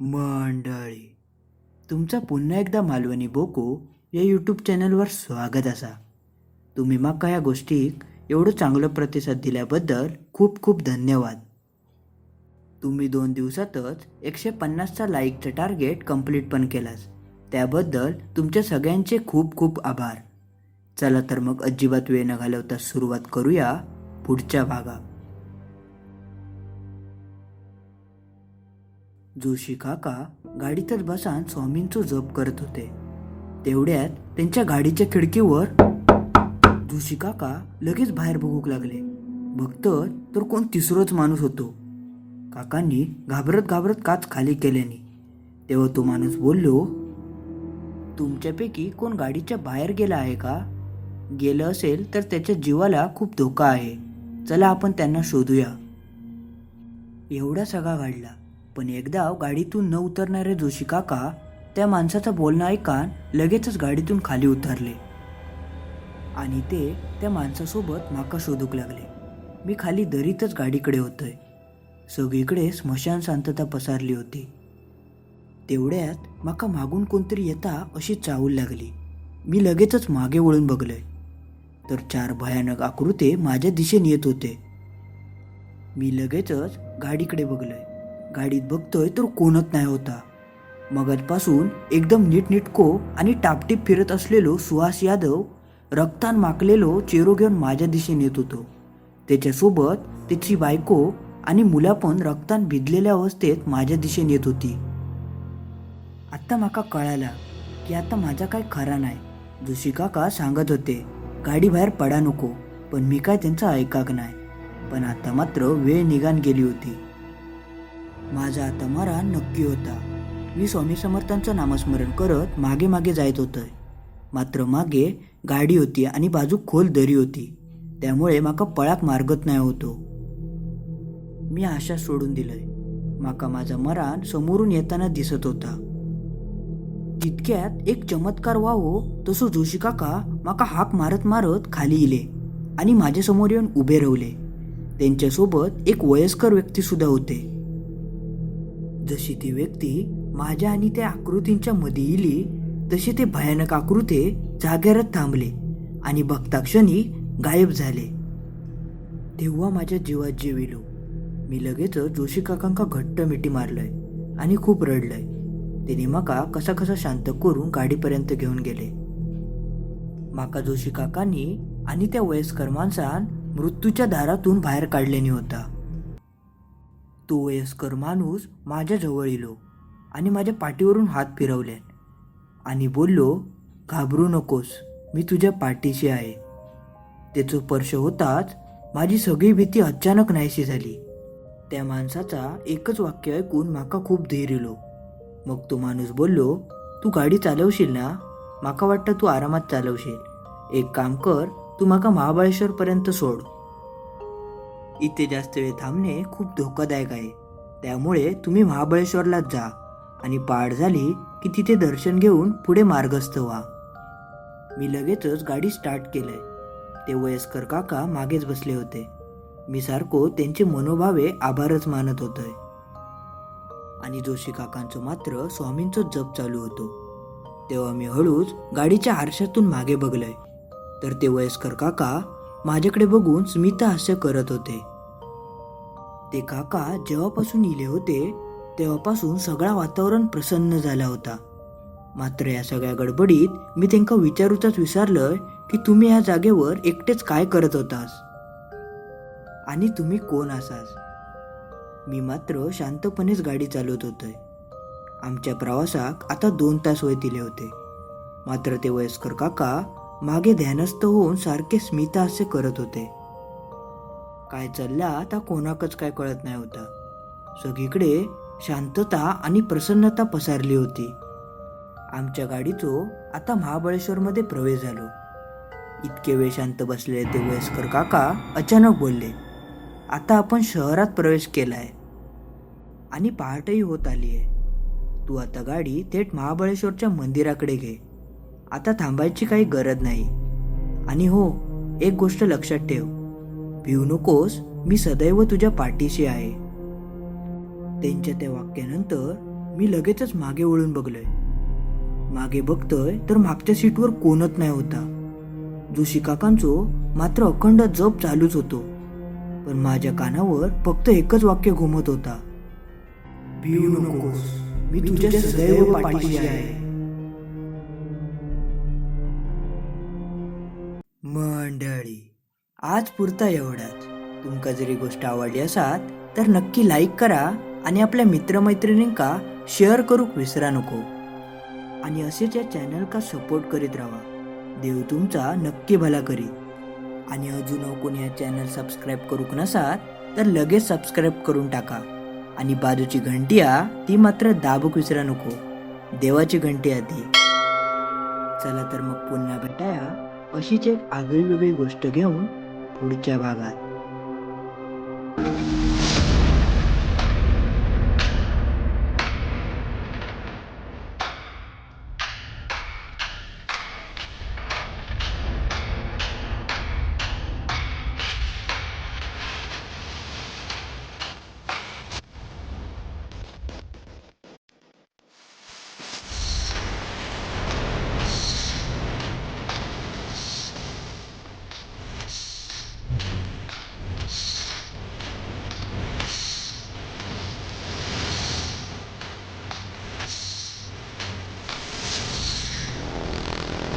मंडळी तुमचा पुन्हा एकदा मालवणी बोको या यूट्यूब चॅनलवर स्वागत असा. तुम्ही माका या गोष्टीक एवढं चांगलं प्रतिसाद दिल्याबद्दल खूप खूप धन्यवाद. तुम्ही दोन दिवसातच एकशे पन्नासचा लाईकचं टार्गेट कंप्लीट पण केलास. त्याबद्दल तुमच्या सगळ्यांचे खूप खूप आभार. चला तर मग अजिबात वेळ न घालवता सुरुवात करूया पुढच्या भागात. जोशी काका गाडीतच बसान स्वामींचं जप करत होते. तेवढ्यात त्यांच्या गाडीच्या खिडकीवर जोशी काका लगेच बाहेर बघूक लागले. बघतं तर कोण तिसरोच माणूस होतो. काकांनी घाबरत घाबरत काच खाली केल्याने. तेव्हा तो माणूस बोललो तुमच्यापैकी कोण गाडीच्या बाहेर गेला आहे का? गेलं असेल तर त्याच्या जीवाला खूप धोका आहे. चला आपण त्यांना शोधूया. एवढा सगळा घडला. पण एकदा गाडीतून न उतरणारे जोशी काका त्या माणसाचं बोलणं ऐकान लगेचच गाडीतून खाली उतरले. आणि ते त्या माणसासोबत माका शोधूक लागले. मी खाली दरीतच गाडीकडे होतोय. सगळीकडे स्मशान शांतता पसरली होती. तेवढ्यात माका मागून कोणतरी येता अशी चावूल लागली. मी लगेचच मागे वळून बघलंय. तर चार भयानक आकृते माझ्या दिशेने येत होते. मी लगेचच गाडीकडे बघलंय. गाडीत बघतोय तर कोणत नाही होता. मगजपासून एकदम नीटनीटको आणि टापटीप फिरत असलेलो सुहास यादव रक्तान माकलेलो चेरो घेऊन माझ्या दिशेने येत होतो. त्याच्यासोबत त्याची बायको आणि मुला पण रक्तान भिजलेल्या अवस्थेत माझ्या दिशेने येत होती. आत्ता माका कळाला की आता माझा काय खरा नाही. जोशी काका सांगत होते गाडी बाहेर पडा नको पण मी काय त्यांचं ऐकाक नाही. पण आता मात्र वेळ निघान गेली होती. माझा आता मरा नक्की होता. मी स्वामी समर्थांचं नामस्मरण करत मागे मागे जायत होतं मात्र मागे गाडी होती आणि बाजू खोल दरी होती. त्यामुळे माका पळाक मार्गत नाही होतो. मी आशा सोडून दिलंय. माका माझा मरान समोरून येताना दिसत होता. तितक्यात एक चमत्कार व्हावो हो, तसो जोशी काका माका हाक मारत मारत खाली इले आणि माझ्यासमोर येऊन उभे रवले त्यांच्यासोबत एक वयस्कर व्यक्तीसुद्धा होते. जशी ती व्यक्ती माझ्या आणि त्या आकृतींच्या मध्ये इली तशी ते भयानक आकृते जागेरात थांबले आणि बघता क्षणी गायब झाले. तेव्हा माझ्या जीवात जेविलो. मी लगेच जोशी काकांका घट्ट मिठी मारलंय आणि खूप रडलंय. त्याने माका कसा कसा शांत करून गाडीपर्यंत घेऊन गेले. माका जोशी काकांनी आणि त्या वयस्कर माणसान मृत्यूच्या दारातून बाहेर काढल्याने होता. तो वयस्कर माणूस माझ्याजवळ येलो इलो आणि माझ्या पाठीवरून हात फिरवले. आणि बोललो घाबरू नकोस मी तुझ्या पाठीशी आहे. त्याचं स्पर्श होताच माझी सगळी भीती अचानक नाहीशी झाली. त्या माणसाचा एकच वाक्य ऐकून माका खूप धीर इलो मग तो माणूस बोललो तू गाडी चालवशील ना? माका वाटतं तू आरामात चालवशील. एक काम कर तू माका महाबळेश्वरपर्यंत सोड. इथे जास्त वेळ थांबणे खूप धोकादायक आहे. त्यामुळे तुम्ही महाबळेश्वरलाच जा आणि पाठ झाली की तिथे दर्शन घेऊन पुढे मार्गस्थ व्हा. मी लगेचच गाडी स्टार्ट केलंय. ते वयस्कर काका मागेच बसले होते. मी सारखो त्यांचे मनोभावे आभारच मानत होतोय. आणि जोशी काकांचं मात्र स्वामींचं जप चालू होतो. तेव्हा मी हळूच गाडीच्या आरशातून मागे बघलंय. तर ते वयस्कर काका माझ्याकडे बघून स्मिता हास्य करत होते. ते काका जेव्हापासून इले होते तेव्हापासून सगळा वातावरण प्रसन्न झाला होता. मात्र या सगळ्या गडबडीत मी त्यांना विचारूचाच विचारलं की तुम्ही या जागेवर एकटेच काय करत होतास? आणि तुम्ही कोण असास? मी मात्र शांतपणेच गाडी चालवत होतोय. आमच्या प्रवासाक आता दोन तास वय दिले होते. मात्र ते वयस्कर काका मागे ध्यानस्थ होऊन सारखे स्मिता असे करत होते. काय चालला आता कोणाकच काय कळत नाही होता. सगळीकडे शांतता आणि प्रसन्नता पसरली होती. आमच्या गाडीचो आता महाबळेश्वरमध्ये प्रवेश झालो. इतके वेळ शांत बसलेले ते वयस्कर काका अचानक बोलले आता आपण शहरात प्रवेश केलाय. आणि पहाटही होत आली आहे तू आता गाडी थेट महाबळेश्वरच्या मंदिराकडे घे. आता थांबायची काही गरज नाही. आणि हो एक गोष्ट लक्षात ठेव. भिवू नकोस मी सदैव तुझ्या पाठीशी आहे. त्यांच्या त्या वाक्यानंतर मी लगेचच मागे वळून बघलोय. मागे बघतोय तर मागच्या सीटवर कोणत नाही होता. जोशी काकांचो मात्र अखंड जप चालूच होतो. पण माझ्या कानावर फक्त एकच वाक्य घुमत होता. भिवू नकोस मी तुझ्या सदैव पाठीशी आहे. मंडळी आज पुरता एवढाच. तुमका जरी गोष्ट आवडली असात तर नक्की लाईक करा आणि आपल्या मित्रमैत्रिणींका शेअर करूक विसरा नको. आणि असेच या चॅनल का सपोर्ट करीत राहा. देव तुमचा नक्की भला करी आणि अजून कोणी या चॅनल सबस्क्राईब करूक नसात तर लगेच सबस्क्राईब करून टाका. आणि बाजूची घंटी आ ती मात्र दाबूक विसरा नको. देवाची घंटी आ ती चला तर मग पुन्हा भेटाया. अशीच एक आगळी वेगळी गोष्ट घेऊन पुढच्या भागात.